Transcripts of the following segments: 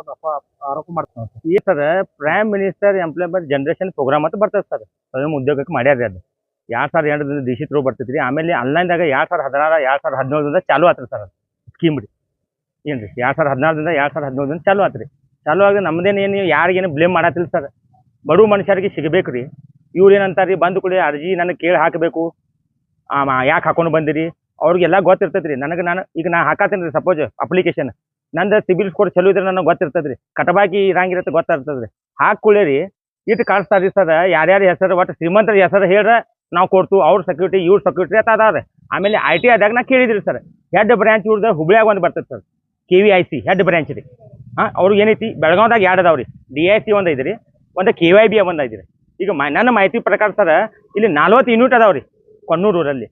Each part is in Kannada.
ಒಂದು ಆರೋಪ ಮಾಡ್ತಾರೆ ಈ sir prime minister employment generation programme ಅಂತ ಬರ್ತದೆ ಸರ್. ಸ್ವಯಂ ಉದ್ಯೋಗಕ್ಕೆ ಮಾಡ್ಯಾರ ಅದು. ಎರಡ್ ಸಾವಿರದ ಎಂಟರಿಂದ ಡಿಸಿ ತ್ರೂ ಬರ್ತೈತ್ರಿ. ಆಮೇಲೆ ಆನ್ಲೈನ್ದಾಗ ಎರಡ್ ಸಾವಿರದ ಹದಿನಾರ, ಎರಡ್ ಸಾವಿರದ ಹದಿನೇಳರಿಂದ ಚಾಲೂ ಆತ್ರಿ ಸರ್ ಸ್ಕೀಮ್ ರೀ. ಏನ್ರಿ? ಎರಡ್ ಸಾವಿರದ ಹದಿನಾರರಿಂದ ಎರಡ್ ಸಾವಿರದ ಹದಿನೇಳರಿಂದ ಚಾಲೂ ಆತ್ರಿ. ಚಾಲು ಆಗಿ ನಮ್ದೇನು ಏನು ಯಾರಿಗೇನು ಬ್ಲೇಮ್ ಮಾಡತ್ತಿಲ್ಲ ಸರ್. ಬಡ ಮನುಷ್ಯರಿಗೆ ಸಿಗಬೇಕು ರೀ ಇವ್ರು ಏನಂತಾರೆ ರೀ ಬಂದು ಕೊಡಿ ಅರ್ಜಿ ನನಗೆ ಕೇಳಿ ಹಾಕಬೇಕು. ಯಾಕೆ ಹಾಕೊಂಡು ಬಂದಿರಿ? ಅವ್ರಿಗೆಲ್ಲ ಗೊತ್ತಿರ್ತೈತೆ ರೀ ನನಗೆ ನಾನು, ಈಗ ನಾ ಹಾಕತ್ತೀನಿ ರೀ ಸಪೋಸ್ ಅಪ್ಲಿಕೇಶನ್ ನಂದು ಸಿಬಿಲ್ ಸ್ಕೋರ್ ಚಲೋ ಇದ್ರೆ ನನಗೆ ಗೊತ್ತಿರ್ತದ್ರಿ. ಕಟಬಾಕಿ ಇರಂಗಿರತ್ತೆ ಗೊತ್ತಿರ್ತದೆ ರೀ ಹಾಕೊಳ್ಳಿ ರೀ ಇಟ್ಟು ಕಳಿಸ್ತಾರೆ ರೀ ಸರ್, ಯಾರ್ಯಾರ ಹೆಸರು, ಒಟ್ಟು ಶ್ರೀಮಂತರ ಹೆಸರು ಹೇಳ್ರೆ ನಾವು ಕೊಡ್ತು ಅವ್ರ ಸೆಕ್ಯೂರಿಟಿ ಇವ್ರ ಸೆಕ್ಯೂರಿಟಿ ಅಂತ ಅದಾವೆ ಆಮೇಲೆ ಐ ಟಿ ಆದಾಗ ನಾ ಕೇಳಿದ್ರಿ ಸರ್. ಹೆಡ್ ಬ್ರಾಂಚ್ ಇವ್ರದ್ದು ಹುಬ್ಳ್ಯಾಗ ಒಂದು ಬರ್ತದೆ sir. K V I C head branch ರೀ. ಹಾಂ, ಅವ್ರಿಗೆ ಏನೈತಿ? ಬೆಳಗಾವ್ದಾಗ ಎರಡು ಅದಾವ ರೀ ಡಿ ಐ ಸಿ ಒಂದು ಐದ್ರಿ ಒಂದು ಕೆ ವೈ ಬಿ ಒಂದು ಐದ್ರಿ ಈಗ ಮ, ನನ್ನ ಮಾಹಿತಿ ಪ್ರಕಾರ ಸರ್, ಇಲ್ಲಿ ನಲ್ವತ್ತು ಯೂನಿಟ್ ಅದಾವ್ರಿ ರೀ ಕೊನ್ನೂರೂರಲ್ಲಿ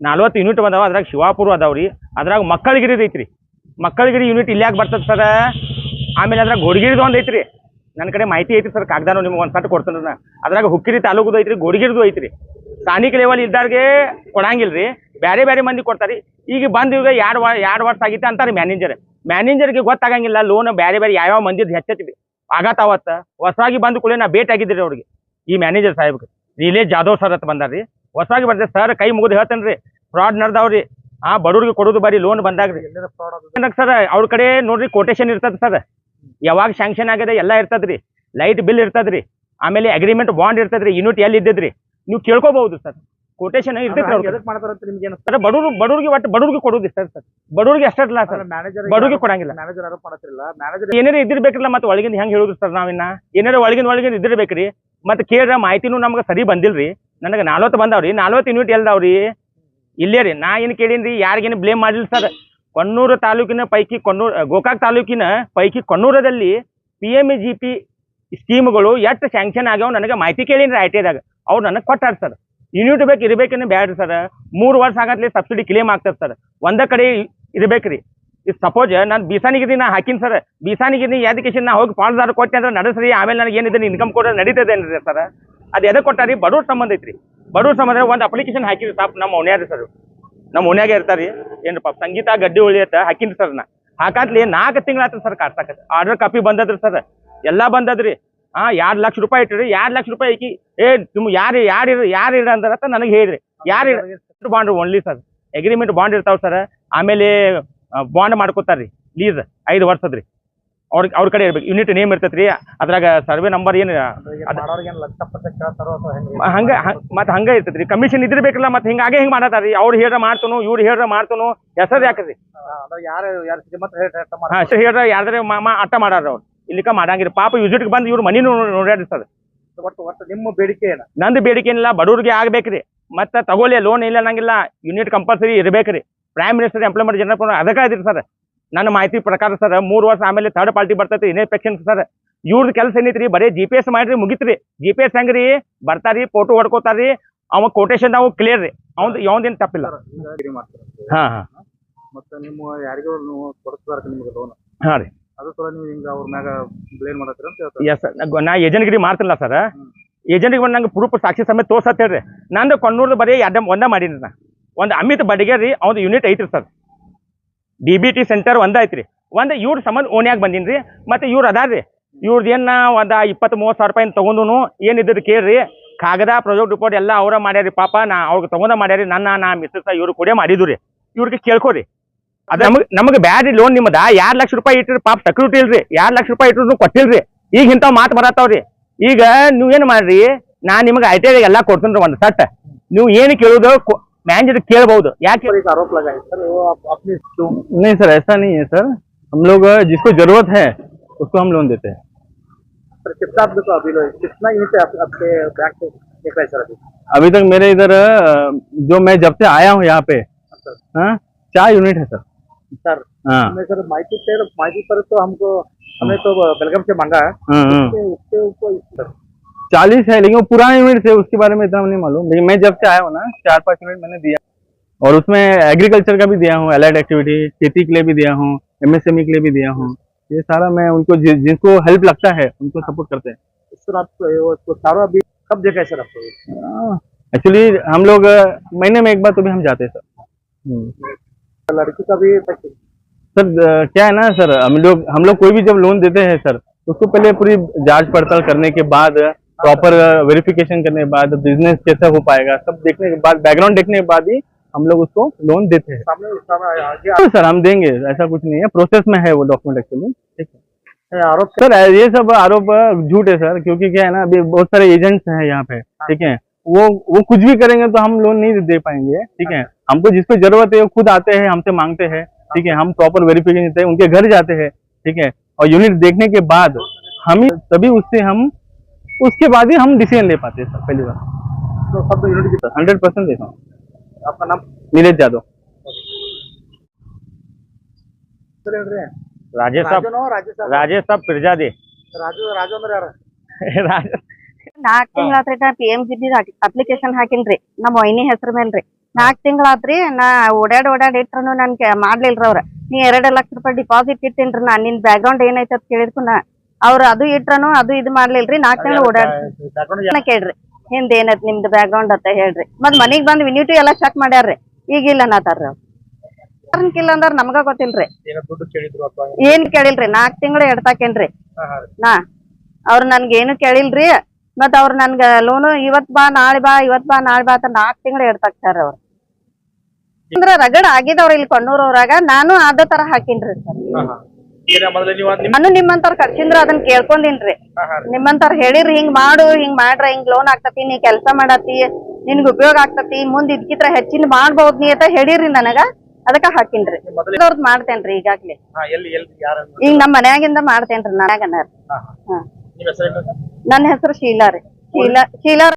ನಲ್ವತ್ತು ಯೂನಿಟ್ ಬಂದಾವ, ಅದ್ರಾಗ ಶಿವಾಪುರ ಅದಾವ್ರಿ. ರೀ ಅದ್ರಾಗ ಮಕ್ಕಳಿಗಿರಿ ಐತ್ರಿ ಯೂನಿಟ್ ಇಲ್ಲಿ ಯಾಕೆ ಬರ್ತದೆ ಸರ್? ಆಮೇಲೆ ಅದ್ರಾಗ ಗೋಡಗಿರಿದು ಒಂದು ಐತ್ರಿ. ನನ್ನ ಕಡೆ ಮಾಹಿತಿ ಐತಿ ಸರ್, ಕಾಗ್ದಾನು ನಿಮ್ಗೆ ಒಂದು ಸಟ್ ಕೊಡ್ತೇನೆ ಅದ್ರಾಗ ಹುಕ್ಕಿರಿ ತಾಲೂಕುದು ಐತ್ರಿ ಗೋಡಗಿರಿದು ಐತ್ರಿ. ಸ್ಥಾನಿಕ ಲೆವೆಲ್ ಇದ್ದಾರ್ಗೆ ಕೊಡಂಗಿಲ್ರಿ. ರೀ ಬೇರೆ ಬೇರೆ ಮಂದಿ ಕೊಡ್ತಾರೆ. ಈಗ ಬಂದು ಇವಾಗ ಎರಡು ವಾ, ಎರಡು ವರ್ಷ ಆಗಿತ್ತು ಅಂತಾರೆ ಮ್ಯಾನೇಜರ್ ಮ್ಯಾನೇಜರ್ಗೆ ಗೊತ್ತಾಗಂಗಿಲ್ಲ ಲೋನ್ ಬೇರೆ ಬೇರೆ ಯಾವ್ಯಾವ ಮಂದಿದ್ದು ಹೆಚ್ಚೈತಿ ಆಗತ್ತಾವತ್ತ ಹೊಸಾಗಿ ಬಂದು ಕೂಡ ನಾ ಭೇಟಿ ಆಗಿದ್ರಿ ಅವ್ರಿಗೆ. ಈ ಮ್ಯಾನೇಜರ್ ಸಾಹೇಬ್ ರಿಲೇ ಜಾಧವ್ ಸರ್ ಅಂತ ಬಂದಾರ್ರಿ. ಹೊಸವಾಗಿ ಬರ್ದೆ ಸರ್ ಕೈ ಮುಗಿದು ಹೇಳ್ತೇನೆ ರೀ ಫ್ರಾಡ್ ನಡ್ದಾವ್ರಿ. ಆ ಬಡವ್ರಿಗೆ ಕೊಡೋದು ಬರೀ ಲೋನ್ ಬಂದಾಗ್ರಿ ಏನಕ್ಕೆ ಸರ್ ಅವ್ರ ಕಡೆ ನೋಡ್ರಿ ಕೊಟೇಶನ್ ಇರ್ತದ ಸರ್. ಯಾವಾಗ ಶಾಂಕ್ಷನ್ ಆಗಿದೆ ಎಲ್ಲ ಇರ್ತದ್ರಿ ಲೈಟ್ ಬಿಲ್ ಇರ್ತದ್ರಿ ಆಮೇಲೆ ಅಗ್ರಿಮೆಂಟ್ ಬಾಂಡ್ ಇರ್ತದ್ರಿ ಯೂನಿಟ್ ಎಲ್ಲಿ ಇದ್ದಿದ್ರಿ. ನೀವು ಕೇಳ್ಕೋಬಹುದು ಸರ್. ಕೊಟೇಶನ್ ಸರ್ ಬಡವ್ರು ಬಡವ್ರಿಗೆ ಒಟ್ಟು ಬಡವ್ರಿಗೆ ಕೊಡೋದು ಸರ್ ಸರ್. ಬಡವ್ರಿಗೆ ಅಷ್ಟಲ್ಲ ಸರ್. ಮ್ಯಾನೇಜರ್ ಬಡವ್ರಿಗೆ ಕೊಡಂಗಿಲ್ಲ. ಏನಾರ ಇದ್ದಿರ್ಬೇಕಲ್ಲ ಮತ್ತೆ ಒಳಗಿಂದ ಹೆಂಗ್ ಹೇಳುದು ಸರ್ ನಾವಿನ್ನ? ಏನಾರ ಒಳಗಿಂದ ಒಳಗಿಂದ ಇದ್ದಿರ್ಬೇಕ್ರಿ. ಮತ್ತೆ ಕೇಳ್ರ ಮಾಹಿತಿನೂ ನಮ್ಗೆ ಸರಿ ಬಂದಿಲ್ರಿ. ನನಗೆ ನಲ್ವತ್ತು ಬಂದಾವ್ರಿ. ನಲ್ವತ್ತು ಯೂನಿಟ್ ಎಲ್ದಾವ್ರಿ ಇಲ್ಲೇ ರೀ ನಾ ಏನು ಕೇಳೀನಿ ಯಾರಿಗೇನು ಬ್ಲೇಮ್ ಮಾಡಿಲ್ಲ ಸರ್ ಕೊಣ್ಣೂರು ತಾಲೂಕಿನ ಪೈಕಿ ಕೊಣ್ಣೂರು ಗೋಕಾಕ್ ತಾಲೂಕಿನ ಪೈಕಿ ಕೊನ್ನೂರದಲ್ಲಿ ಪಿ ಎಂ ಜಿ ಪಿ ಸ್ಕೀಮ್ಗಳು ಎಷ್ಟು ಸ್ಯಾಂಕ್ಷನ್ ಆಗ್ಯಾವ ನನಗೆ ಮಾಹಿತಿ ಕೇಳೀನಿ ಐ ಟಿ ಐದಾಗ ಅವ್ರು ನನಗೆ ಕೊಟ್ಟಾರ ಸರ್ ಯೂನಿಟ್ ಬೇಕು ಇರಬೇಕೇನು ಬ್ಯಾಡ್ರಿ ಸರ್ ಮೂರು ವರ್ಷ ಆಗತ್ಲೆ ಸಬ್ಸಿಡಿ ಕ್ಲೇಮ್ ಆಗ್ತದೆ ಸರ್ ಒಂದ ಕಡೆ ಇರ್ಬೇಕ್ರಿ. ಇದು ಸಪೋಸ್ ನಾನು ಬೀಸಾನಿಗಿರಿ ನಾ ಹಾಕಿನಿ ಸರ್ ಬೀಸಾನಿಗಿರಿ ಎಜುಕೇಶನ್ ನಾ ಹೋಗಿ ಪಾಲ್ದಾರ ಕೊಟ್ಟೆ ಅಂದ್ರೆ ನಡೆಸ್ರಿ. ಆಮೇಲೆ ನನಗೆ ಏನಿದೆ ಇನ್ಕಮ್ ಕೊಡೋದು ನಡೀತದೇನ್ರಿ ಸರ್ ಅದು ಎದಕ್ಕೆ ಕೊಟ್ಟಾರಿ? ಬಡವ್ರ ಸಂಬಂಧ ಐತ್ರಿ. ಬಡವ್ರ ಸಂಬಂಧ ಒಂದು ಅಪ್ಲಿಕೇಶನ್ ಹಾಕಿರಿ ಸಾಪ್ ನಮ್ಮ ಓಣ್ಯಾರ ಸರ್ ನಮ್ಮ ಓಣ್ಯಾಗ ಇರ್ತಾರಿ ಏನ್ರಿ ಪಾಪ, ಸಂಗೀತ, ಗಡ್ಡಿ ಉಳಿಯತ್ತ ಹಾಕಿನ್ರಿ ಹಾಕಿನಿ ಸರ್ ನಾ. ಹಾಕಾತ್ಲಿ ನಾಲ್ಕು ತಿಂಗಳಾಯ್ತು ಸರ್ ಕಾಡ್ಸಾಕ ಆರ್ಡರ್ ಕಾಪಿ ಬಂದದ್ರಿ ಸರ್ ಎಲ್ಲ ಬಂದದ್ರಿ. ಹಾ ಎರಡು ಲಕ್ಷ ರೂಪಾಯಿ ಇಟ್ಟಿರಿ ಎರಡು ಲಕ್ಷ ರೂಪಾಯಿ ಐಕಿ ಏ, ನಿಮ್ ಯಾರು ಯಾರು ಇರ ಯಾರು ಇರ ಅಂತ ನನಗೆ ಹೇಳ್ರಿ ಯಾರು bond only sir agreement bond ಇರ್ತಾವ ಸರ್ ಆಮೇಲೆ ಬಾಂಡ್ ಮಾಡ್ಕೋತಾರ್ರಿ. ಲೀಸ್ ಐದು ವರ್ಷದ್ರಿ. ಅವ್ರ ಅವ್ರ ಕಡೆ ಇರ್ಬೇಕು. ಯೂನಿಟ್ ನೇಮ್ ಇರ್ತೈತ್ರಿ. ಅದ್ರಾಗ ಸರ್ವೆ ನಂಬರ್ ಏನು ಹೆಂಗೆ ಮತ್ತೆ ಹಂಗ ಇರ್ತೈತ್ರಿ. ಕಮಿಷನ್ ಇದ್ದಿರ್ಬೇಕಲ್ಲ ಮತ್ತೆ ಹಿಂಗಾಗೆ ಹಿಂಗ್ ರೀ ಅವ್ರು ಹೇಳ್ರ ಮಾಡ್ತನು ಇವ್ರು ಹೇಳ್ರ ಮಾಡ್ತನು ಹೆಸರು ಯಾಕ್ರಿ ಹಾ ಹೇಳ್ರ ಯಾರ್ದಾರೆ ಅಟ್ಟ ಮಾಡಾರ ಅವ್ರು. ಇಲ್ಲಿಕ ಮಾಡಂಗಿರಿ ಪಾಪ ವಿಸಿಟ್ಗೆ ಬಂದು ಇವ್ರು ಮನಿ ನೋಡ್ಯಾಡ್ರಿ ಸರ್. ನಿಮ್ಮ ಬೇಡಿಕೆ ಏನು? ನಂದು ಬೇಡಿಕೆ ಏನಿಲ್ಲ ಬಡವ್ರಿಗೆ ಆಗ್ಬೇಕ್ರಿ. ಮತ್ತೆ ತಗೋಲಿ ಲೋನ್ ಇಲ್ಲ ಅನ್ನಂಗಿಲ್ಲ. ಯೂನಿಟ್ ಕಂಪಲ್ಸರಿ ಇರ್ಬೇಕ್ರಿ. ಪ್ರೈಮ್ ಮಿನಿಸ್ಟರ್ ಎಂಪ್ಲಾಯ್ಮೆಂಟ್ ಜನರಲ್ ಅದಕ್ಕೆ ಇದ್ರಿ ಸರ್. ನನ್ನ ಮಾಹಿತಿ ಪ್ರಕಾರ ಸರ್ ಮೂರು ವರ್ಷ ಆಮೇಲೆ ಥರ್ಡ್ ಪಾರ್ಟಿ ಬರ್ತೈತಿ ಇನ್ಸ್ಪೆಕ್ಷನ್ ಸರ್ ಇವ್ರದ್ದು ಕೆಲಸ ಏನೈತ್ರಿ ಬರೀ ಜಿ ಪಿ ಎಸ್ ಮಾಡ್ರಿ ಮುಗಿತ್ರಿ. ಜಿ ಪಿ ಎಸ್ ಹೆಂಗ್ರಿ? ಬರ್ತಾರಿ ಫೋಟೋ ಹೊಡ್ಕೋತಾರಿ. ಅವ ಕೊಟೇಶನ್ ನಾವು ಕ್ಲಿಯರ್ ರೀ. ಅವ್ನ್ ಯಾವ್ದೇನು ತಪ್ಪಿಲ್ಲ. ಹಾ ಹಾ. ಮತ್ತೆ ನಿಮ್ಮ ಯಾರಿಗೋ ನಿಮ್ಗೆ ಲೋನ್ ಹಾ ರೀ. ಅದು ಸಲ ನೀವು ಹಿಂಗ ಅವ್ರ ಮ್ಯಾಗ ಬ್ಲೇಮ್ ಮಾಡತ್ತೀರ ಅಂತ ಹೇಳ್ತಾರೆ. ಎಸ್ ನಾ ಏಜೆಂಟ್ಗಿರಿ ಮಾಡ್ತಿಲ್ಲ ಸರ್ ಏಜೆಂಟ್ಗೆ ಬಂದು ನಂಗೆ ಪ್ರೂಫ್ ಸಾಕ್ಷಿ ಸಮೇತ ತೋರ್ಸತ್ತೇಳ್ರಿ ನಂದು ಕೊಣ್ಣೂರ್ದು ಬರೀ ಎರಡ ಒಂದೇ ಮಾಡೀನಿ ನಾ. ಒಂದು ಅಮಿತ್ ಬಡಿಗೆ ರೀ ಯೂನಿಟ್ ಐತ್ರಿ sir D B T centre ಒಂದ ಐತ್ರಿ. ಒಂದು ಇವ್ರ ಸಂಬಂಧ ಓಣ್ಯಾಗ ಬಂದೀನಿ ರೀ. ಮತ್ತು ಇವ್ರು ಅದಾರ್ರಿ. ಇವ್ರದ್ದು ಏನು ಒಂದು ಇಪ್ಪತ್ತು ಮೂವತ್ತು ಸಾವಿರ ರೂಪಾಯಿ ತೊಗೊಂಡು ಏನಿದ್ರು ಕೇಳ್ರಿ. ಕಾಗದ ಪ್ರಾಜೆಕ್ಟ್ ರಿಪೋರ್ಟ್ ಎಲ್ಲ ಅವರ ಮಾಡ್ಯಾರಿ ಪಾಪ ನಾ ಅವ್ರಿಗೆ ತಗೊಂಡ ಮಾಡ್ಯಾರಿ ನನ್ನ, ನಾ ಮಿಸ್ಸಸ್ ಇವ್ರು ಕೂಡ ಮಾಡಿದ್ರು ರೀ. ಇವ್ರಿಗೆ ಕೇಳ್ಕೊರಿ. ಅದ ನಮಗೆ ನಮಗೆ ಬ್ಯಾಡ್ರಿ ಲೋನ್ ನಿಮ್ಮದ ಎರಡು ಲಕ್ಷ ರೂಪಾಯಿ ಇಟ್ಟಿರಿ ಪಾಪ ಸೆಕ್ಯೂರಿಟಿ ಇಲ್ರಿ. ಎರಡು ಲಕ್ಷ ರೂಪಾಯಿ ಇಟ್ಟರು ಕೊಟ್ಟಿಲ್ರಿ. ಈಗ ಇಂಥವ್ ಮಾತು ಬರತ್ತಾವ್ರಿ. ಈಗ ನೀವು ಏನು ಮಾಡ್ರಿ? ನಾ ನಿಮಗೆ ಐ ಟಿ ಎಲ್ಲ ಕೊಡ್ತೀನಿ ರೀ ಒಂದು ಸಟ್. ನೀವು ಏನು ಕೇಳೋದು ಮ್ಯಾನೇಜರ್ ಕೇಳ್ಬಹುದು ಯಾಕೆ पर एक आरोप लगा है सर वो आप अपनी क्यों नहीं सर ऐसा नहीं है सर हम लोग अ, जिसको जरूरत है उसको हम लोन देते हैं सर कितना आपके को अभी लो- कितना यूनिट है आप- आपके बैंक से निकला है सर अभी अभी तक मेरे इधर अ, जो मैं जब से आया हूँ यहाँ पे सर हाँ चार यूनिट है सर सर हाँ हमें सर माहिती पे माहिती पर तो हमको हमें तो बेलगाम से मांगा है हाँ हाँ उसके उसके ऊपर सर चालीस है लेकिन वो पुराने यूनिट थे उसके बारे में इतना नहीं मालूम। लेकिन मैं जब से आया हूँ ना चार पाँच यूनिट मैंने दिया। और उसमें एग्रीकल्चर का भी दिया हूँ अलाइड एक्टिविटी खेती के लिए भी दिया हूँ एमएसएमई के लिए भी दिया हूँ। ये सारा मैं उनको जि, जिनको हेल्प लगता है उनको सपोर्ट करते हैं। सर आप तो सारा अभी कब देखा है सर आपको? एक्चुअली हम लोग महीने में एक बार तो भी हम जाते हैं सर। हम्म। लड़की का भी सर? क्या है ना सर हम लोग हम लोग कोई भी जब लोन देते हैं सर उसको पहले पूरी जाँच पड़ताल करने के बाद प्रॉपर वेरिफिकेशन करने के बाद बिज़नेस कैसा हो पाएगा सब देखने के बाद बैकग्राउंड देखने के बाद ही हम लोग उसको लोन देते हैं। तो सर हम देंगे ऐसा कुछ नहीं है। प्रोसेस में है वो डॉक्यूमेंट एक्चुअली ठीक है? आरोप सर ये सब आरोप झूठ है सर क्योंकि क्या है ना अभी बहुत सारे एजेंट्स हैं यहाँ पे ठीक है? वो वो कुछ भी करेंगे तो हम लोन नहीं दे पाएँगे ठीक है? हमको जिसको ज़रूरत है वो खुद आते हैं हमसे मांगते हैं ठीक है? हम प्रॉपर वेरिफिकेशन देते हैं उनके घर जाते हैं ठीक है? और यूनिट देखने के बाद हम ही तभी उससे हम उसके बाद ही हम डिसीजन ले पाते हैं सर पहली बार तो सब यूनिट की हंड्रेड परसेंट देखा हूँ आपका नाम नीरज यादव ಸರ್ ಹೇಳ್ರಿ ರಾಜೇಶ್ ಸಾಬ್ ರಾಜುನೋ ರಾಜೇಶ್ ಸಾಬ್ ರಾಜೇಶ್ ಸಾಬ್ ಪಿರ್ಜಾದಿ ರಾಜು ರಾಜು ಅಂದ್ರೆ ಯಾರು ರಾಜ ನಾಲ್ಕ್ ತಿಂಗಳಾತ್ರಿ ನಾ P M G B application ಹಾಕಿನ್ರಿ ನಮ್ಮ ವೈನಿ ಹೆಸರ ಮೇಲ್ರಿ ನಾಲ್ಕ್ ತಿಂಗಳಾತ್ರಿ ನಾ ಓಡಾಡ್ ಓಡಾಡ್ ಇಟ್ರು ನನ್ ಕೆ- ಮಾಡ್ಲಿಲ್ರಿ ಅವ್ರ ನೀ ಎರಡ್ ಲಕ್ಷ ರೂಪಾಯಿ ಡಿಪಾಸಿಟ್ ಇಟ್ಟಿನ್ರಿ ನಾ ನಿನ್ ಬ್ಯಾಕ್ಗ್ರೌಂಡ್ ಏನೈತೆ ಅಂತ ಕೇಳಿದ್ಕು ನಾ ಅವ್ರ ಅದು ಇಟ್ರನು ಅದು ಇದು ಮಾಡ್ಲಿಲ್ರಿ ನಾಕ್ ತಿಂಗಳು ಓಡಾಡ್ರಿ ಕೇಳ್ರಿ. ಹಿಂದ್ ಏನತ್ ನಿಮ್ದು ಬ್ಯಾಕ್ಗ್ರೌಂಡ್ ಅಂತ ಹೇಳ್ರಿ. ಮತ್ ಮನಿಗ್ ಬಂದ್ ವಿನಿಟಿ ಎಲ್ಲಾ ಚೆಕ್ ಮಾಡ್ಯಾರ್ರಿ. ಈಗಿಲ್ಲ ಅನ್ನತಾರ್ರಿ ಅವ್ರ. ಇಲ್ಲ ಅಂದ್ರ ನಮ್ಗ ಗೊತ್ತಿಲ್ರಿ. ಏನ್ ಕೇಳಿಲ್ರಿ ನಾಕ್ ತಿಂಗಳು ಎಡ್ತಾಕೇನ್ರಿ. ನಾ ಅವ್ರ ನನ್ಗೆ ಏನು ಕೇಳಿಲ್ರಿ ಮತ್ ಅವ್ರ ನನ್ಗ ಲೋನು ಇವತ್ ಬಾ ನಾಳೆ ಬಾ ಇವತ್ ಬಾ ನಾಳೆ ಬಾ ಅಂತ ನಾಕ್ ತಿಂಗಳು ಎಡ್ತಾಕ್ತಾರ ಅವ್ರ. ಅಂದ್ರ ರಗಡ್ ಆಗಿದವ್ರ ಇಲ್ಲಿ ಕೊಣ್ಣೂರವ್ರಾಗ ನಾನು ಅದ ತರ ಹಾಕಿನ್ರಿ. ಸರ್ ನಾನು ನಿಮ್ಮಂತವ್ರ ಕರ್ಸಿಂದ್ರ ಅದನ್ನ ಕೇಳ್ಕೊಂಡಿನ್ರಿ. ನಿಮ್ಮಂತವ್ರ ಹೇಳಿರಿ ಹಿಂಗ್ ಮಾಡು ಹಿಂಗ್ ಮಾಡ್ರ ಹಿಂಗ್ ಲೋನ್ ಆಗ್ತತಿ ನೀ ಕೆಲ್ಸ ಮಾಡತಿ ನಿನ್ಗ ಉಪಯೋಗ ಆಗ್ತತಿ ಮುಂದ್ ಇದ್ಕಿತ್ರ ಹೆಚ್ಚಿನ ಮಾಡ್ಬಹುದ್ ನೀ ಅಂತ ಹೇಳಿರಿ ನನಗ. ಅದಕ್ಕ ಹಾಕಿನ್ರಿ. ಅವ್ರದ್ ಮಾಡ್ತೇನ್ರಿ ಈಗಾಗ್ಲೇ. ಈಗ ನಮ್ ಮನ್ಯಾಗಿಂದ ಮಾಡ್ತೇನ್ರಿ ನನಗನ. ನನ್ನ ಹೆಸರು ಶೀಲಾ ರೀ. ಶೀಲಾ ಶೀಲಾ